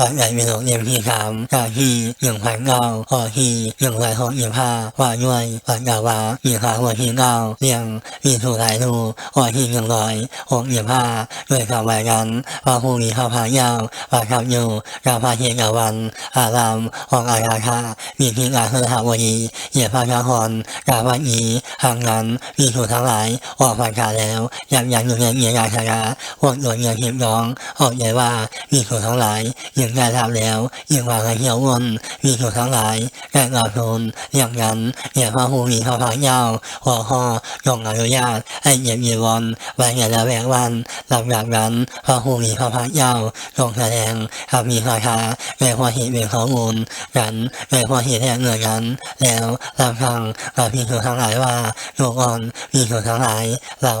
วัดใหญ่มีหลวงเรียมที่สามจากที่หนึ่งพันเก้าพอที่หนึ่งร้อยหกสิบห้าว่าด้วยวัดดาวามีขาหัวที่เก้าเรียงมีถูกหลายรูว่าที่หนึ่งร้อยหกสิบห้าด้วยคำว่ากันว่าผู้มีข้าวพายาวว่าคำอยู่กาพาเทียนกาวันอารามของอาราคามีที่อาเฮอหาวดีเหยียบพระนครกาวันอีทางนั้นมีถูกทั้งหลายออกประกาแล้วยับยั้งอยู่ในเงียราชาพวกโดนเงินทิพร้องออกใหญ่ว่ามีถูกทั้งหลายยังได้ทำแล้วยังว่าให้เที่ยววนมีถูกทั้งหลายแก่กาพนอย่างนั้นเหยียพระภูมิพระพักยาวหัวข้อจงอนุญาตให้เหยียบยีวนไว้ในละแวกวันหลังจากนั้นพระภูมิพระพักยาทรงแสดงคำมีคาถาในความเห็นเป็นข้อมูลกันในความเห็นแห่งเงินนั้นแล้วรับฟังกับพิสูจทั้งหลายว่าลูกอ่อนพิสูจทั้งหลาย เรา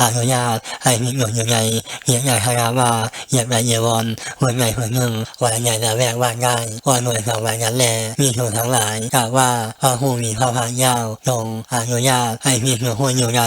อนุญาตให้พิสูจอยู่ในเหยียงใหญ่คาราว่าเหยียบในเยวอนหัวใหญ่หัวหนึ่งวันใหญ่ละแวกว่าได้วันหน่วยสองวันนั้นแลพิสูจทั้งหลายกล่าวว่าพระผู้มีพระภาคยาวทรงอนุญาตให้พิสูจหัวอยู่ใน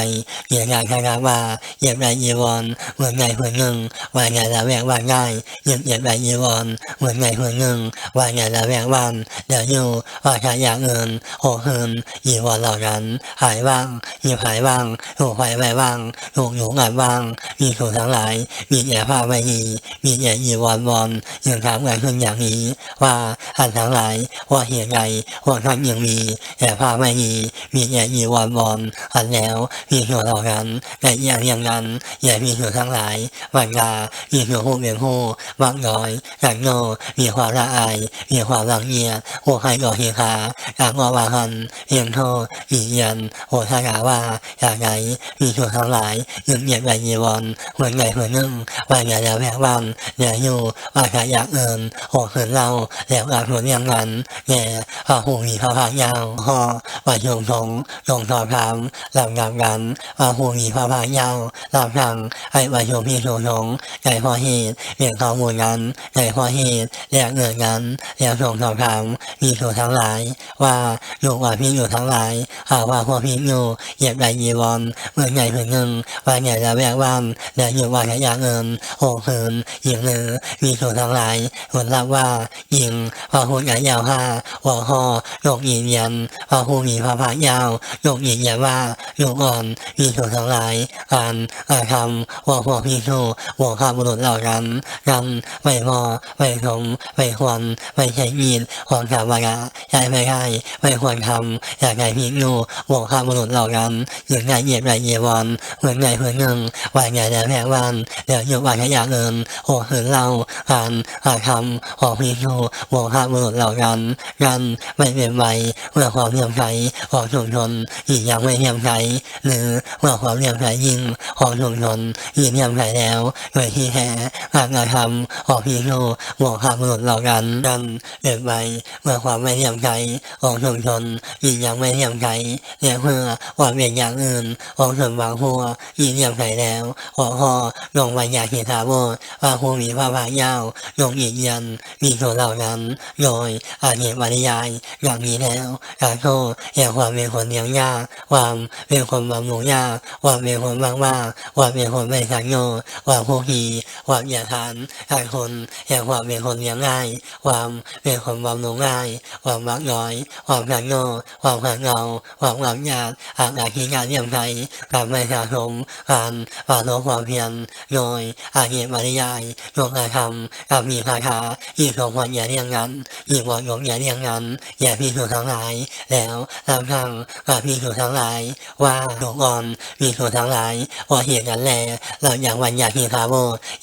เหยียงใหญ่คาราว่าเหยียบในเยวอนหัวใหญ่หัวหนึ่งวันใหญ่ละแวกว่าได้เหยียบเหยียบในเยวอนหัวใหญ่หัวหนึ่งวันใหญ่ละแวกว่าเดี๋ยวอยู่ว่าชายาเงินโหเฮินยีวันเหล่านั้นหายว่างหยีหายว่างถูกไฟไว้ว่างถูกหนูงานว่าง มีถูกทั้งหลาย มีแย่ผ้าไม่มีมีแย่ยีวันวอนยังถามกันขึ้นอย่างนี้ ว่าอันทั้งหลายว่าเหตุใดพวกท่านยังมีแย่ผ้าไม่มีมีแย่ยีวันวอนอันแล้วมีถูกเหล่านั้นแต่อย่างอย่างนั้นแย่มีถูกทั้งหลายวันลามีถูกหูเวียนหูวักน้อยกันโง่มีความละอายมีความรังเกียจหัวใครก่อเฮียคาอยากว่าว่าหันเพียงโทษอียันโหทากาว่าอยากไหนมีส่วนทั้งหลายยึงเหยียดใบยีวอนเหมือนไงเหมือนนึ่งว่าอย่าแล้วแวกวันอย่าอยู่ว่าขยากเอินโหเหินเราแล้วอาทุนยังนั้นแง่พาหูมีพระพายาวหอว่าโยงทงลงสอบถามลำดับกันว่าหูมีพระพายาวลำสั่งให้ว่าโยมพี่โสทงใจพอเหตุเรียกข้อมูลนั้นใจพอเหตุเรียกเงินนั้นแล้วส่งสอบถามมีส่วนทั้งหลาย ว่าลูกว่าพี่อยู่ทั้งหลายหากว่าพวกพี่อยู่เหยียบใบยีวอนเมื่อไงเพื่อหนึ่งว่าไงจะแวกว่านและอยู่ว่าจะยกเงินโหเหินยิงเนือมีส่วนทั้งหลายผลรับว่ายิงพอหุ่นใหญ่ยาวห้าหัวหอโยกยืนยันพอหูมีพระพายาวโยกยืนยันว่าลูกอ่อนมีส่วนทั้งหลายการกระทำว่าพวกพี่สู้หัวข้าบุรุษเหล่านั้นกันไม่พอไม่สมไม่ควรไม่ใช่ยินของสาวาระใช้ไม่ได้ไม่ควรทำอย่ากให้พี่งูหัวข้าบุรุษเหล่านั้นอย่างไงเหยียบไรเหยียบวันเหมือนไงเพื่อนหนึ่งว่าไงแต่แม่วันเดี๋ยวอยู่ว่าขยะเงินโหหืนเราการกระทำของพี่งูหัวข้าบุรุษเหล่านั้นกันไม่เป็นไรเมื่อความเลี่ยมใสของชุมชนอีกยังไม่เลี่ยมใสหรือเมื่อความเลี่ยมใสยิ่งของชุมชนอีกเลี่ยมใสแล้วโดยที่แท้การกระทำของพี่งูหัวข้าบุรุษเหล่านั้นกันเป็นไปเมื่อความไม่เลี่ยมใสของชุมชนอีกยังไม่เลี่ยมใสและเพื่อความเป็นอย่างอื่นของส่วนบางหัวอีกเลี่ยมใสแล้วขอหอลงวิญญาณเหตุโบว่าผู้มีพระภาคยาวลงอีกยันมีส่วนเหล่านั้น โดยอาเหตุปริยายอย่างนี้แล้วกาโทษแห่งความเป็นคนเลี้ยงยากความเป็นคนบำรุงยากความเป็นคนบางมากความเป็นคนไม่สังโยความผู้หีความอย่าทานการคนแห่งความเป็นคนเลี้ยงง่าย ความเป็นคนบำรุงง่าย ความมักน้อย ความสังโยความขัดเงาความหลังยากอาจคิดงานเยี่ยมใจการไม่สะสมการปราศความเพียรโดยอาเหตุปริยายลงกรทำกับมีคาาถาอีสองคนอย่าเรียงนั้นอีกวันยกอย่าเรียงนั้นอย่าพิสูจทั้งหลาย แล้วรำพังกับพิสูจทั้งหลาย ว่าหลวงอ่อนมีสูจทั้งหลายว่าเหตุนั้นแลเราอย่างวันอยากมีคาโบ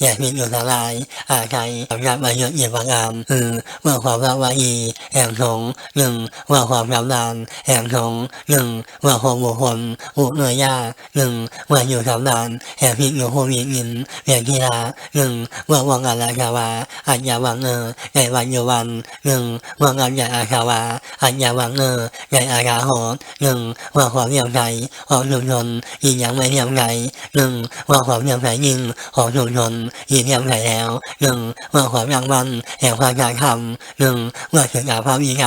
อยากมีอยู่ทั้งหลายอาใจสำหรับประโยชน์เยี่ยมงามคือเมื่อความรักว่าอีแห่งสงหนึ่งเมื่อความรำนานแห่งสงหนึ่งเมื่อโฮมบุคคลอุเนยยาหนึ่งเมื่ออยู่สำนานแห่งพิษอยู่โฮมีอินเพียงกีฬาหนึ่งเมื่อวังอาราชาวาอัญญาวังเออในวันอยู่วันหนึ่งเมื่ออัญญาอาชาวาอัญญาวังเออในอาราโหดหนึ่งเมื่อความเยี่ยมใจของชุมชนยิ่งยังไม่เยี่ยมใจหนึ่งเมื่อความเยี่ยมใจยิ่งของชุมชนยิ่งเยี่ยมใจแล้วหนึ่งเมื่อความยังวันแห่งความการทำหนึ่งเมื่อถึงอาภาพวิไง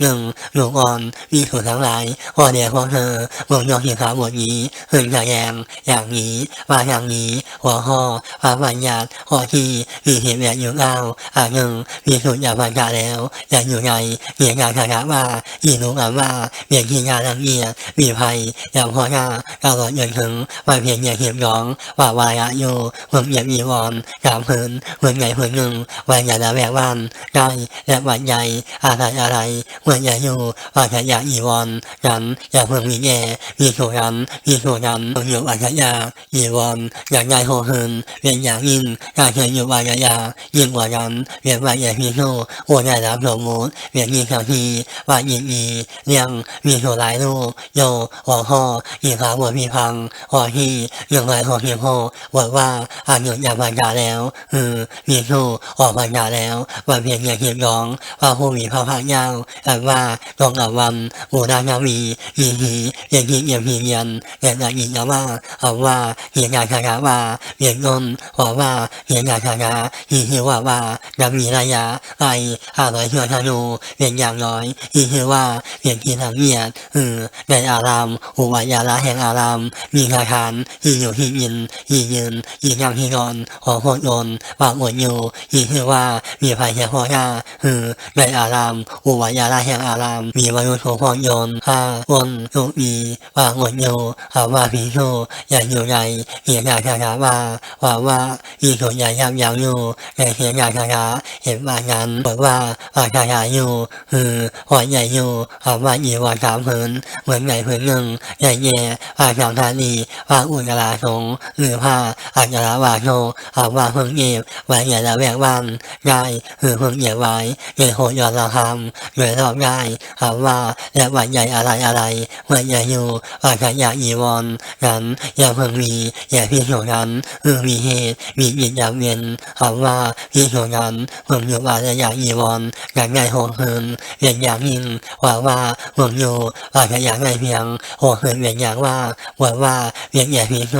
หนึ่งหลวงอ่อนมีถูกทั้งหลายพ่อเดียวของเธอวงยกหินขาบทนี้หึงแสดงอย่างนี้ว่าอย่างนี้หัวห่อพระบัญญัติหัวที่มีเหตุแบบอยู่เล่าอาหนึ่งมีสุญญาพันธะแล้วจะอยู่ในเหตุการณ์ชนะว่าอีรู้กันว่าเพียงที่งานละเอียมีภัยอย่างพอหน้าตลอดจนถึงวันเพียงเหยียบเหียบร้องว่าวายะอยู่เมืองเหยียบอีวอนสามพื้นเมืองใหญ่พื้นหนึ่งวันใหญ่ละแวกวันได้และวันใหญ่อะไรอะไรเมืองใหญ่อยู่วันใหญ่อีวอนกันอย่าเพิ่งมีแง่มีโซรันมีโซรันอยู่วันใหญ่อีวอนอย่างใหญ่โหหืนเวียนอย่างยิ่งการเคยอยู่วันใหญ่ยิ่งกว่านั้นมเวียนวันใหญ่พิโซโอ้ใหญ่รับสมมุติเวียนยิ่งทั้งทีว่ายิ่งอีเรียงมีโซหลายลูกโยหัวข้ออีขาหัวมีพังหัวที่ยังไรหัวเพียงโหบอกว่าอาหยุดยาพันยาแล้วคือมีสู้ออกพันยาแล้ววันเพียงเงียเพียร้องว่าผู้มีพระพักยาวแต่ว่าตรงกับวันบูดานาวียีหีเยียนทีเยียนพีเยียนเยียนอีกว่าเอาว่าเหียนยาชาว่าเหียนนนว่าว่าเหียนยาชาฮีฮีว่าว่าจะมีระยะไออาไร้อยเชือธนูเพียงอย่างน้อยฮีฮีว่าเพียงที่ทางเงียดเออในอารามอุวายาละแห่งอาราม มีคาทานที่อยู่ที่ยินที่ยืนที่นั่งที่นอนหอพดโยนวางอดอยู่ที่คือว่ามีภัยเฉพาะหน้าคือในอารามอุวายาละแห่งอาราม มีวายุโสพวกโยนห้าวนลูกมีวางอดอยู่หาว่าผีโซอย่าอยู่ในเหียนยาชาว่าว่าว่ามีส่วนใหญ่ยับยั้งอยู่ในเหียนยาชาเห็นว่างั้นบอกว่าว่าชาอยู่คือหัวใหญ่อยู่หาว่าอีวันสามผืนเหมือนไหนผืนหนึ่งใหญ่แย่ผ้าสามธานีผ้าอุจจาราสงหรือผ้าอัจฉราวาโชหาว่าเพิ่งเก็บไว้ใหญ่ละแวกวันได้คือเพิ่งเก็บไว้เงินโหยอดราคำเงินรอบได้หาว่าและวันใหญ่อะไรอะไรเมื่อใหญ่อยู่ว่าขยะอีวอนนั้นอย่าเพิ่งมีอย่าพี่โฉนั้นคือมีเหตุมีจิตอยาเวียนหาว่าพี่โฉนั้นเพิ่งอยู่ว่าจะอยากอีวอนอย่างใหญ่โหดเหินเวียนอยางยิ่งว่าว่าเพิ่งอยู่ว่าจะอยากได้เพียงหดเหินเวียนอยางว่าว่าว่าเวียนใหญ่พี่โฉ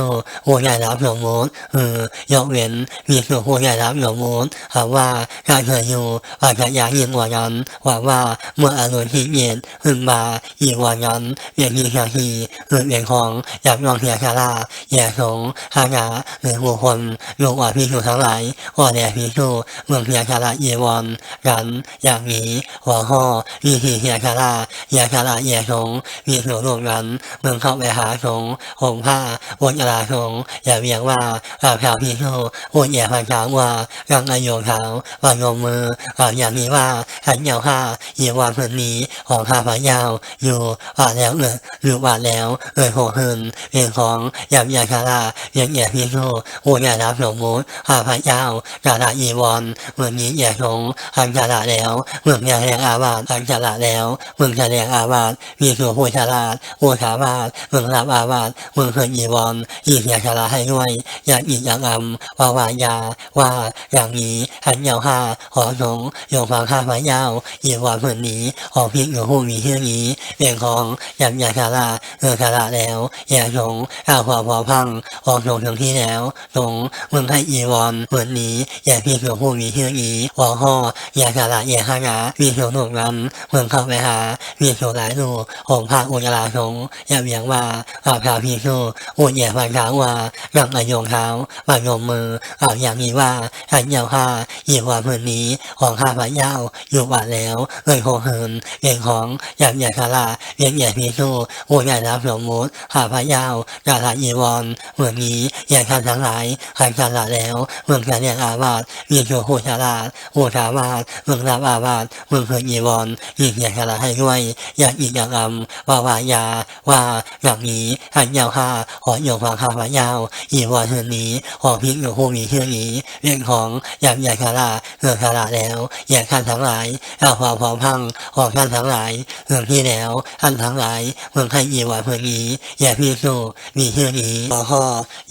หัวใหญ่รับสมมติเออยกเว้นมีส่วนหัวใหญ่รับสมมติหาว่าการเคยอยู่ว่าจะอยากยิงว่านั้นว่าว่าเมื่ออารมณ์ที่เย็นขึ้นมาอีว่านั้นเวียนมีเสียทีหรือเวียนของอยากลองเสียชาลาแย่สงหานาหรือบุคคลลงว่าพิสูทั้งหลายว่าแด่พิสูเมืองเสียชาลาเยวอนกันอย่างนี้หัวข้อมีทีเสียชาลาแย่ชาลาแย่สงมีส่วนรวมกันเมืองเข้าไปหาสงห่มผ้าวนอลาสงอย่าเรียกว่าอาแผวพิสูจวนแย่พันช้างว่ารังอายุเท้าวางงมืออ่าอย่างนี้ว่าหันยาวห้าเยวานพื้นนี้ของข้าพเจ้าอยู่ว่าแล้วเออหรือว่าแล้วเออโหเฮินเรื่องของยามยาคาราเรียงแย่พิสูโหแย่รับสมมุติข้าพเจ้าจาระอีวอนเมืองนี้แย่สงหันจาระแล้วเมืองแย่แรงอาวาสหันจาระแล้วเมืองแย่แรงอาวาสมีส่วนผู้ชาลาดผู้สามารถเมืองรับอาวาสเมืองเฮินอีวอนอีกยาคาราให้ด้วยอยากอีกอย่างอำว่าวายาว่าอย่างนี้หันยาวห้าหอสงยงฟังข้าพเจ้าอีวอนเมืองนี้ออกพิกอยู่ผู้มีเชื่อนี้เรื่องของยามยาคาราเออคาราแล้วแย่สงอาพอพอพังออกสงถึงที่แล้วสงเมืองให้อีวอนเมืองนี้แย่พิกอยู่ผู้มีเชื่อนี้วอห่อยาคาราแย่ข้านามีโสนุกนั้นเมืองเข้าไปหามีโสหลายหนูห่มผ้าอุจาราสงยาเบียงว่าอาพาพิสูอุจแย่ฟันเท้าว่ารังอายงเท้าบางยมมืออาอย่างนี้ว่าหันยาวห้าอีวอนเมืองนี้ของข้าพเจ้าอยู่บาดแล้วเลยโหเหินเรื่องของยามยาคาราเรียงแย่พิสูอุจแย่รับสมมุติข้าพเจ้าจาราอีวอนเมืองนี้แย่ท่านทั้งหลายหันชาลาแล้วเมืองจะเรียงอาวาสมีโชโหชาลาโหชาวาสเมืองรับอาวาสเมืองเฮินอีวอนยิ่งแย่ชาลาให้ด้วยอยากอีกอย่างอำว่าวายาว่าอย่างนี้หันยาวห้าขอโยงฟังข้าพเจ้าอีวอนเฮือนนี้ขอพิกอยู่ผู้มีเชื่อนี้เรื่องของอยามยาคาราเฮือคาราแล้วแย่ท่านทั้งหลายเอาความพอพอมพังของท่านทั้งหลายเรื่องที่แล้วท่านทั้งหลายเมืองให้อีวอนเพื่อนี้อย่าพิสูมีเชื่อนี้ข้อ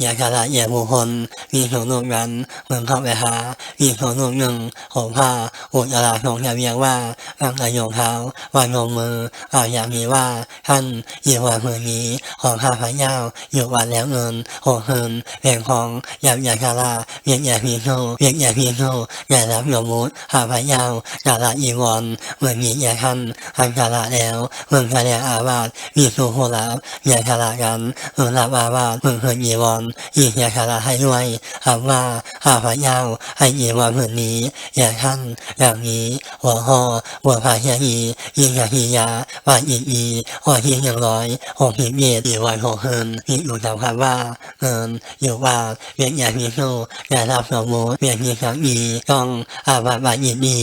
อยาคาราอย่าบุคคลมีโสนุกนั้นเมืองเข้าไปหามีโสนุกหนึ่งของผ้าอุจจาระสงอย่าเรียกว่าร่างกายโยงเท้าวางงมืออาอย่างนี้ว่าท่านอีวอนเพื่อนี้ของข้าพเจ้าอยู่วันแล้วเงินโหเฮินแห่งของยามยาคาราเวียงอย่าพิสูเวียงอย่าพิสูอย่ารับโยมุตข้าพเจ้าจาระอีวอนเมืองนี้อย่าท่านทันจาระแล้วเมืองทะเลอาวาสมีสุโหรับอย่าคารากันเมืองรับอาวาสเมืองเฮินอีวอนอีกอย่าคาราให้ด้วยคำว่าข้าพเจ้าให้อีวอนผือนนี้ อย่างท่านอย่างนี้หัวหอหัวผาเฮียอียิงอย่างฮียาว่าอีอีหัวเฮียอย่างร้อยหกหิบเย็ดอีวันหกเฮินมีอยู่จำคำว่าเงินอยู่ว่าเวียนอย่าพิสูอย่ารับสมมุติเวียนยีสังอีต้องอาบัตบายินดี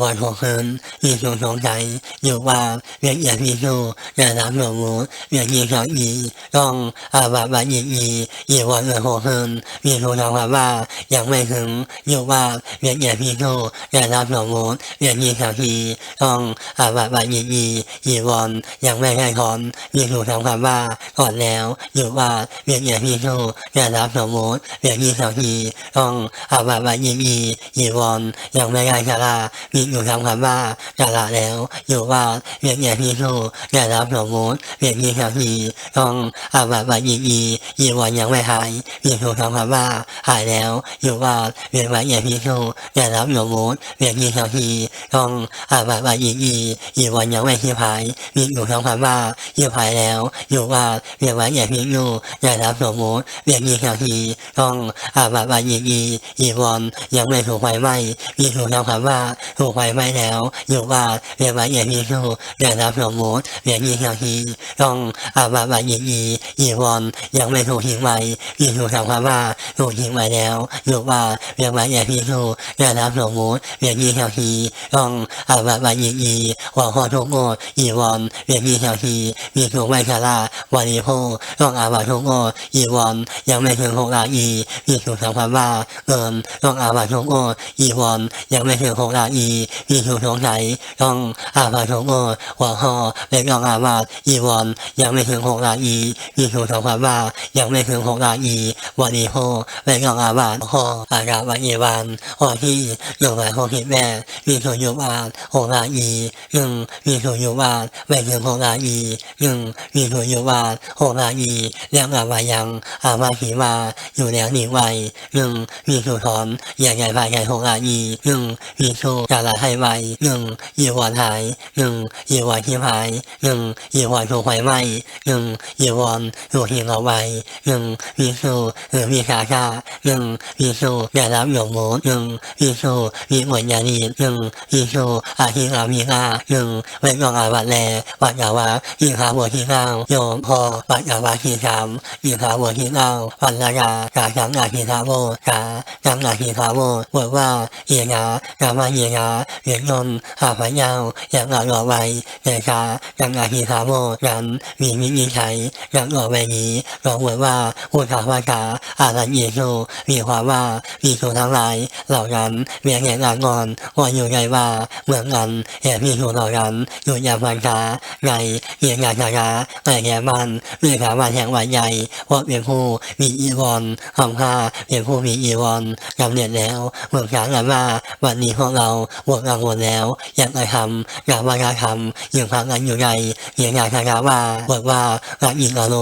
วันหกเฮินมีสงสงใจอยู่ว่าเวียนอย่าพิสูอย่ารับสมมุติเวียนยีสังอีต้องอาบัตบายินดีอีวันเออหกเฮินมีสงสงคำว่ายังไม่ถึงอยู่ว่าเวียนยาพิสูอย่ารับสมมุติเวียนยีสังอีต้องอาบัตบายินดีอีวันยังไม่ได้ถอนมีสงสงคำว่าก่อนแล้ว อยู่ว่าเวียนยาพิสูอย่ารับสมมุติเวียนยีสังอีต้องอาบัตบายินดีอีวันยังไม่ได้ชรามีอยู่คำคำว่าชราแล้ว อยู่ว่าเวียนยาพิสูอย่ารับสมมุติเวียนยีสังอีต้องอาบัตบายินดีอีวันยังไม่หายมีอยู่คำคำว่าหายแล้ว อยู่ว่าเวียนวันยาพิสูอย่ารับสมมุติเวียนยีสังอีต้องอาบัตบายินดีอีวันยังไม่ที่หายมีอยู่คำคำว่าที่หายแล้ว อยู่ว่าเวียนไวันยาพิสูอย่ารับสมมุติเวียนยีสังอีต้องอาบัตบายินดีอีวันยังไม่ถูกไฟไหม้มีอยู่คำคำว่าถูกไฟไหม้แล้ว อยู่ว่าเวียนไวันยาพิสูอย่ารับสมมุติเวียนยีสังอีต้องอาบัตบายินดีอีวันยังไม่ถูกทิ้งไว้มีอยู่คำคำว่าถูกทิ้งไว้แล้ว อยู่ว่าเวียนไวันยาพิสูอย่ารับสมมุติเวียนยีสังอีต้องอาบัตบายินดีวข้อทุกโง่อีวันเวียนยีสังอีมีถูกไว้ชราบริโภคต้องอาบัตทุกโง่อีวันยังไม่ถึงหกลาอีมีถูกคำคำว่าเงินต้องอาบัตทุกโง่อีวันยังไม่ถึงหกลาอีมีถูกสงสัยต้องอาบัตทุกโง่หัวข้อเล็กต้องอาบัตอีวันยังไม่ถึงหกลาอีมีถูกคำคำว่ายังไม่ถึงหกลาอีบริโภคเล็กต้องอาบัตข้ออากาวันอีวันข้อที่อยู่ในข้อคิดแม่มีถูกยุบานหกลาอีหนึ่งมีถูกยุบานไม่ถึงหกลาอีหนึ่งมีถูกยุบานหกลาอีเรียกอาบายังอามาขีมาอยู่แล้วหนีไวหนึ่งมีถูกถอนอย่างใหญ่ภายในหกลาอีหนึ่งมีถูกการละให้ไวหนึ่งยีวอนหายหนึ่งยีวอนที่หายหนึ่งยีวอนถูกไฟไหม้หนึ่งยีวอนถูกหินเอาไว้หนึ่งมีสู้หรือมีชาชาหนึ่งมีสู้ได้รับหยกหมูหนึ่งมีสู้มีหมวดยานีหนึ่งมีสู้อาฮิรามีลาหนึ่งเวทกองอาวัตแลปัจจาวะยิงขาบัวที่เก้าโยมพอปัจจาวะที่สามยิงขาบัวที่เก้าปัญญากากาสังอาทิทาโวกาสังอาทิทาโวบอกว่าเอียงากามาเอียงาเหรียญนนหาพยาวอย่างหลอกไว้เดชาสังอาทิทาโวนั้นมีมินิชัยอย่างหลอกไว้นี้หลอกบอกว่าอุทาวาคาอารันเยโซมีความว่ามีสูทั้งหลายเหล่านั้นเมียแห่งอากรว่าอยู่ไงว่าเมืองนั้นแห่มีสูเหล่านั้นอยู่ยามวันคาในเหียงาชาคาในแห่มันเมื่อขาวันแห่งวันใหญ่พราเป็นผู้มีอีวอนคำพาเป็นผู้มีอีวอนกำเนิดแล้วเมืองช้างกันว่าวันนี้พวกเราหมดกังวลแล้วอยากไปทำอยากว่าการทำยังพักกันอยู่ในเหียงาชาคาว่าบอกว่ารักอินกาโล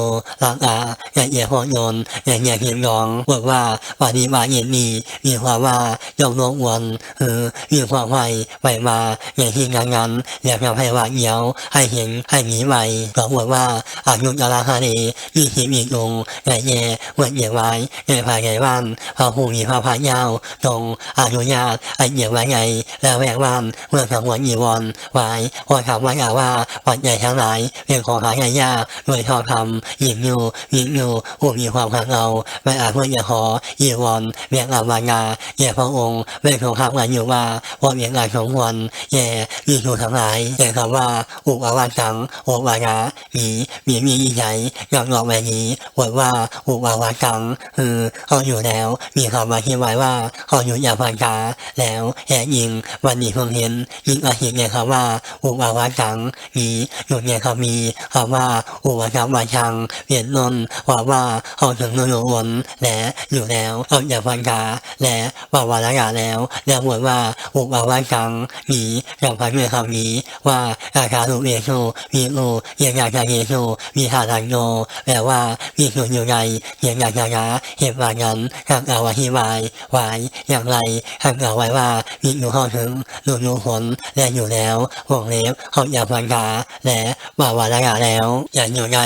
รักอาอยากเหยียบหัวยนต์อยากเหียนร้องบอกว่าวันนี้มาเย็นมีมีความว่ายอมลงวันเออมีความไหวไปมาอย่างที่งานงานอยากทำให้ว่าเหี่ยวให้เห็นให้หนีใหม่ก็บอกว่าอายุยาลาฮานีมีหิมีลงใหญ่แย่เหมือนเหยียบไว้ในภายในบ้านพอหูมีพระพายาวตรงอนุญาตไอเหยียบไว้ไงแล้วแหวกบ้านเมื่อคำวันยีวอนไว้พอคำว่าอย่าว่าปัจใหญ่ทั้งหลายเป็นของหายายาโดยทอคำหยิบอยู่หยิบอยู่ผู้มีความขังเอาไม่อาจเพื่ออย่าขอยีวอนเบียงอาวางาแย่พระองค์ไม่คงคำกันอยู่ว่าว่าเบียงานสมควรแย่มีถูทั้งหลายแต่คำว่าอุปวาสังอุปวางาหมีมีมีอีใหญ่ยอมยอมแบบนี้บอกว่าอุปวาสังคือเขาอยู่แล้ว มีคำมาที่ไว้ว่าเขาอยู่อย่าพันกาแล้วแห่ยิงวันนี้เพิ่งเห็นยิงอาหิตเนี่ยคำว่าอุปวาสังมีอยู่เนี่ยคำมีคำว่าอุปวาวาชังเปลี่ยนนนว่าว่าเขาถึงนนวนและอยู่แล้วเขายาพันกาและว่าวาระกาแล้ว แล้วบอกว่าอุปาวาสังมีอย่างพันเมื่อคำนี้ว่าราชาลูเอซูมีลูเยียงราชาเยโซูมีหาทันโนแปลว่ามีส่วนอยู่ในเยียงราชาเหตุว่านั้นทางเอาอธิบายไว้อย่างไรทางเอาไว้ว่ามีอยู่เข้าถึงรู้รู้ผลและอยู่แล้ววงเล็บเขาอยากพันกาและว่าวาระกาแล้วอย่างอยู่ใน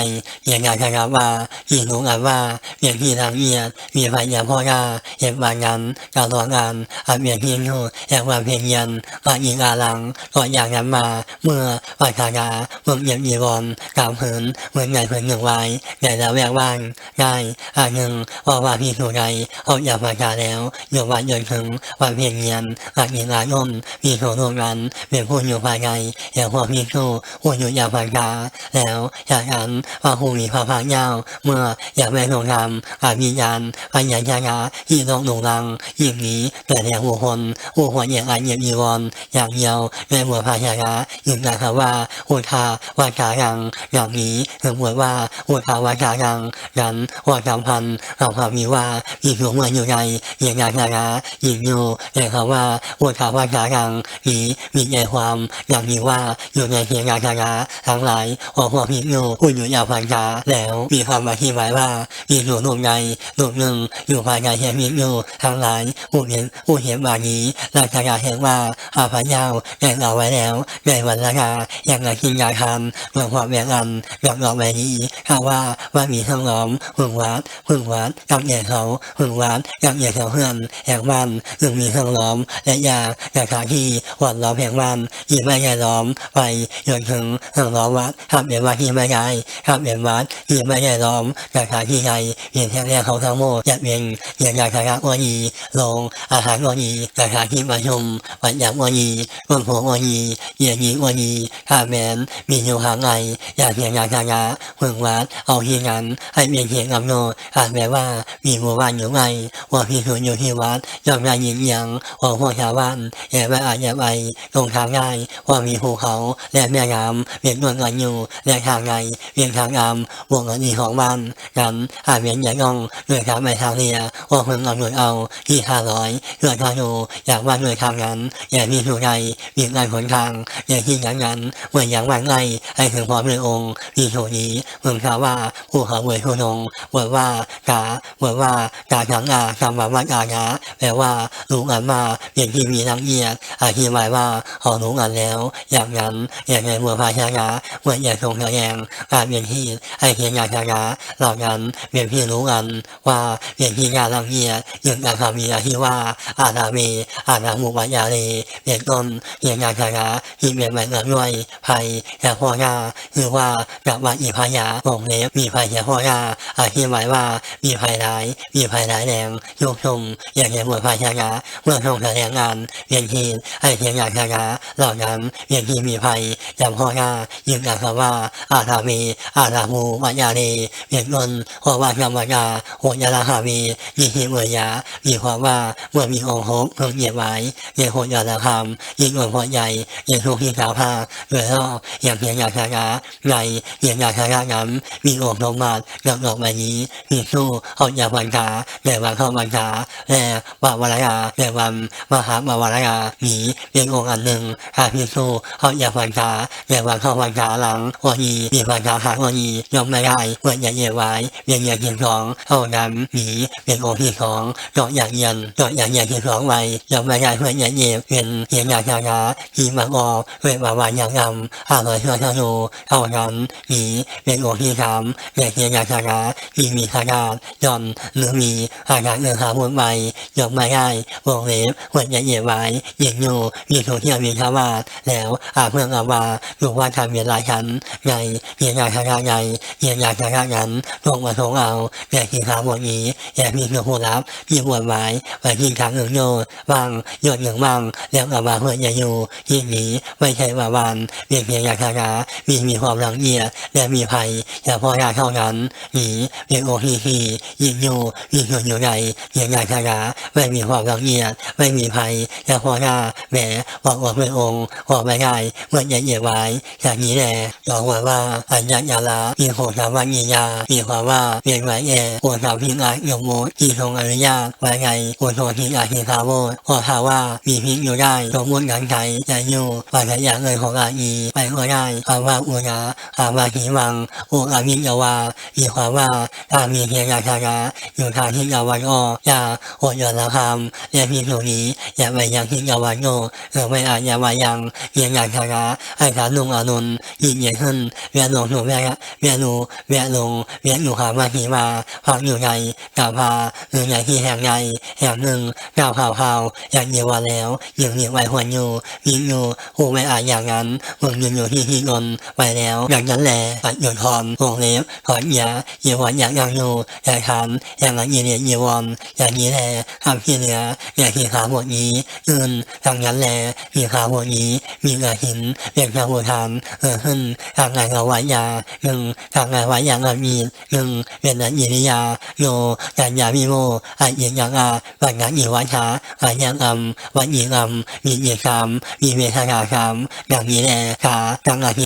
เยียงราชาว่าที่รู้กันว่าเยียนที่ทางเอียดมีพยาพ่อยาเหตุว่านั้นการร้องอาานอาเมียนที่นู่แห่งความเพียรยันว่ายิงอาลังก่อนอย่างนั้นมา เมื่อวัชกาเมืองเยียบยีวอนกล่าวเหินเมือนไงเพื่อนหนึ่งไว้ในแล้วแวกว่างได้อาหนึ่งว่าว่าพี่สุไรเอาอยากประกาแล้วโยมวันยนถึงวันเพียรยันหลักยิงอาย่นมีโสรวมกันเป็นผู้อยู่ภายในอย่างพวกพี่สู้ผู้อยู่อย่ากประกาแล้วจากนั้นว่าผู้มีพระพักยาวเมื่ออยากไปลงทำอาวิญญาณปัญญาญาที่ลงหนุรังยิ่งนี้เกิดแห่งบุคคลผู้ควรอย่างอันเยียบยีวอนอย่างเดียวในหมวดภาชนะยืนยันครับว่าอุทาวาจากังอย่างนี้ถึงหมวดว่าอุทาวาจากังนั้นว่าจำพันเราพามีว่ามีหัวเมืออยู่ในเยียงยาชนะยิงอยู่แต่คำว่าอุทาวาจากังนี้มีใจความอย่างนี้ว่าอยู่ในเยียงยาชนะทั้งหลายหัวหัวพิจูผู้อยู่ยาวพันจาแล้วมีความอธิบายว่ามีหนูหนุ่มในหนุ่มหนึ่งอยู่ภายในเฮียมิอยู่ทั้งหลายผู้เห็นผู้เห็นบานี้ราชกาเห็นว่าอาพยาวแก่เอาไว้แล้วในวันละกาอย่างไรกินยาทำเมื่อความแบ่งอันยากเอาไว้นี้ข้าว่าว่ามีทั้งล้อมพึงวัดพึงวัดกับเหย่เขาพึงวัดกับเหย่เขาเพื่อนแห่งวันซึ่งมีทั้งล้อมและยาราคาที่หวันล้อมแห่งวันยิ่ไม่ใช่ล้อมไปจนถึงทั้งล้อมวัดทำเป็นว่าที่ไม่ได้ทำเป็นวัดที่ไม่ใช่ล้อมราคาที่ใดเพียงแค่งแรกเขาทั้งหมดจะเป็นอย่างราคาวันนีลงอาหารวันนีราคาที่ประชุมวันยามวันนีวันหัววันีเย็นนี้วันนีข้าแมนมีอยู่หางไงอยากเพียงราคาพึ่งวัดเอาที่นั้นให้เปลี่ยนเพียงกำโนอาจแปลว่ามีหมู่บ้านอยู่ไงว่าพี่สุอยู่ที่วัดยอมได้ยินยังว่าพวกชาวบ้านแย่ไปอาจจะไปตรงทางง่ายว่ามีภูเขาและแม่น้ำเวียนวนกันอยู่และทางไงเวียนทางอำวงเงินอีของบ้านกันอาเวียนใหญ่กองด้วยทางไปทางเรียว่าเพิ่งเอาหน่วยเอาที่ห้าร้อยเกิดทางอยู่อยากว่าหน่วยทางนั้น อย่ามีสุใดมีงานผลทาง อย่าที่อย่างนั้นเหมือนอย่างวันไงให้ถึงพร้อมเลยองค์มีโชนี้เมืองชาว่าผู้เขาเวยผู้นงบทว่ากาบทว่ากาทางอาคำว่าว่ากาญาแปลว่าลุงอันมาเปลี่ยนที่มีนักเกียรติอธิบายว่าขอลุงอันแล้ว อย่างนั้นอย่างในเมืองภาชนะเมื่ออย่าทรงแสดงการเปลี่ยนที่ให้เพียงยาชนะเหล่านั้นเปลี่ยนที่รู้กันว่าเปลี่ยนที่ยานลังเกียรติยึดอาคามีที่ว่าอาณาเมอาณามุปัญญาเลเบียนต้นเบียนยานชนะที่เบียนแบบเงินด้วยภัยแห่พ่อหน้าคือว่ากับวันอีพายาวงเล็บมีภัยแห่พ่อหน้าอธิบายว่ามีภัยร้ายมีภัยร้ายแรงโยกชมอย่างในหมวดภาชนะเมื่อทรงแสดงงานเวียนทีให้เพียงยาชนะเหล่านั้นเวียนทีมีภัยย่าพ่อหน้ายึดอาคาว่าอาณาเมอาณามุปัญญาเลเบียนต้นเพราะว่าธรรมดาโหยาลาหามีมีหิเมยามีความว่าเมื่อมีองค์โฮเพิ่งเหยียบไว้เยโหยาลาคำยิ่งองค์พ่อใหญ่ยิ่งทุกที่สาวผาเมื่อรอบอย่างเพียงยาชนะในเพียงยาชนะนั้นมีองค์ลงมาดอกดอกใบนี้มีสู้เอายาบันกาแต่วันเข้าบันกาและบาวรายาแต่วันมหาบาวรายามีเป็นองค์อันหนึ่งหาพิสู้เอายาบันกาแต่วันเข้าบันกาหลังวันนี้มีบันกาหางวันนี้ยอมไม่ได้เมื่ออย่าเยียบไว้เพียงอย่างเพียงสองเท่านั้นมีเป็นองค์ที่สองดอกอย่างเย็นดอกอย่างเย็นที่สองไว้ยอมไม่ได้เพื่ออย่เยียเป็นเพียงยาชนะที่มาออกเพื่อมาวานย่างงำหาเลยเพื่อทะลุเท่านั้นมีเป็นอที่สามแต่เพียงยาชนะที่มีขนาดย่อนหรือมีขนาดเนื้อหาบุญไปยอมไม่ได้วงเล็บเพื่ออย่เยียไว้ยิงอยู่มีโซเทียมีชาวบ้านแล้วอาเพื่อนอาว่าดูว่าทำเมียหลายชั้นในเพียงยาชนะในเพียงยาชนะนั้นลงมาทงเอาแต่ที่ขาบทนี้อย่มีเพื่อผู้รับมีบวชไว้ไว้ที่ทางอื่นโยบางโยนหนึ่งบางแล้วอาว่าเพื่ออย่าอยู่ที่นี้ไม่ใช่ว่าวันเพียงเพียงยาชนะมีมีความรังเกียจและมีภัยอย่าพอยาเท่านั้นหนีเพียงโอทีทียิงอยู่ยิงอยู่อยู่ในเพียงยาชนะไม่มีความรังเกียจไม่มีภัยอย่าพอยาแหมบอกว่าเป็นองค์บอกไม่ได้เมื่ออย่าเหยียไว้อย่างนี้แหละบอกว่าว่าอัญญาลามีโหสาวันยียามีความว่าเพียงไว้แย่โหสาพิงอาโยโมที่ทรงอนุญาตไว้ไงโหโททิอาทิคาโวพอถาว่ามีพิษอยู่ได้สมมติกันใช้ใจอยู่ปัจจัยเงินของอาอีไปก็ได้ความว่าอุณาความว่าหิวังโอุอามิยาวามีความว่าถ้ามีเพียงยาชาอยู่ทางที่ยาวันอ้อยาโหดยอนละคำและพิสุนี้อย่าไปยังที่ยาวันโยหรือไม่อาจยามายังเพียงยาชาให้ขานุงอนุนยิ่งใหญ่ขึ้นเวียนหลงถูกแม่เวียนหนูเวียนลงเวียนอยู่หามาหีมาพักอยู่ในกาพาหรือในที่แห่งใดแห่งหนึ่งดาวข่าวข่าวอยากอยู่วันแล้วเยังเหนียวไวหัวอยู่ยิงอยู่หูไม่อาจอย่างนั้นมึงยืนอยู่ที่ที่นนไวแล้วอย่างนั้นแหละปัดหยุดทอนวงเล็บขอเหยียอยู่วันอยากยังอยู่อยากทำอย่างนั้นยีเนียยีวันอย่างนี้แหละคำที่เหลืออยากที่ขาหมดนี้ยืนอย่างนั้นแหละมีขาหมดนี้มีกระหินเรียกชาหัวทำเออขึ้นทางไหนเราไว้ยาหนึ่งทางไหนไว้อย่าเรามีหนึ่งเป็นนั้นยิริยาโยการยาวิโมอายิยังอาวันนั้นอีวัชาอายังอัมวัจีกรรมมีเยคามมีเวทนากรรมอย่างนี้แหละค่ะจังอา